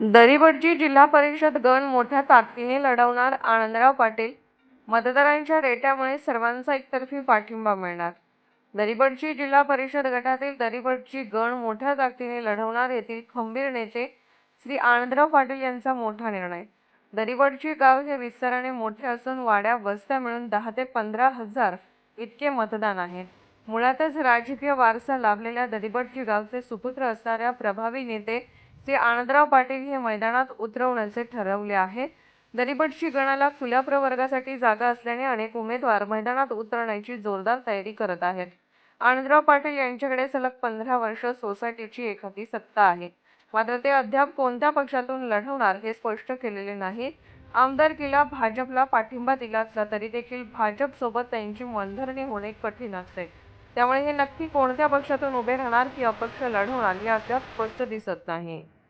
दरिबडची जिल्हा परिषद गण मोठ्या ताकदीने लढवणार आनंदराव पाटील. मतदारांच्या रेट्यामुळे सर्वांचा एकतर्फी पाठिंबा मिळणार. दरिबडची जिल्हा परिषद गटातील दरिबडची गण मोठ्या ताकदीने लढवणार येथील खंबीर नेते श्री आनंदराव पाटील यांचा मोठा निर्णय. दरिबडची गाव हे विस्ताराने मोठे असून वाड्या वस्त्या मिळून दहा ते पंधरा हजार इतके मतदान आहे मुळातच राजकीय वारसा लाभलेल्या दरिबडची गावचे सुपुत्र असणाऱ्या प्रभावी नेते ते आनंदराव पाटील हे मैदानात उतरवण्याचे ठरवले आहे. दरिबडची शिकणाला खुल्या प्रवर्गासाठी जागा असल्याने अनेक उमेदवार मैदानात उतरण्याची जोरदार तयारी करत आहेत. आनंदराव पाटील यांच्याकडे सलग पंधरा वर्ष सोसायटीची एखादी सत्ता आहे. मात्र ते अद्याप कोणत्या पक्षातून लढवणार हे स्पष्ट केलेले नाही. आमदारकीला भाजपला पाठिंबा दिला असला तरी देखील भाजप सोबत त्यांची मनधरणी होणे कठीण असते. त्यामुळे हे नक्की कोणत्या पक्षातून उभे राहणार की अपक्ष लढवणार हे अद्याप स्पष्ट दिसत नाही.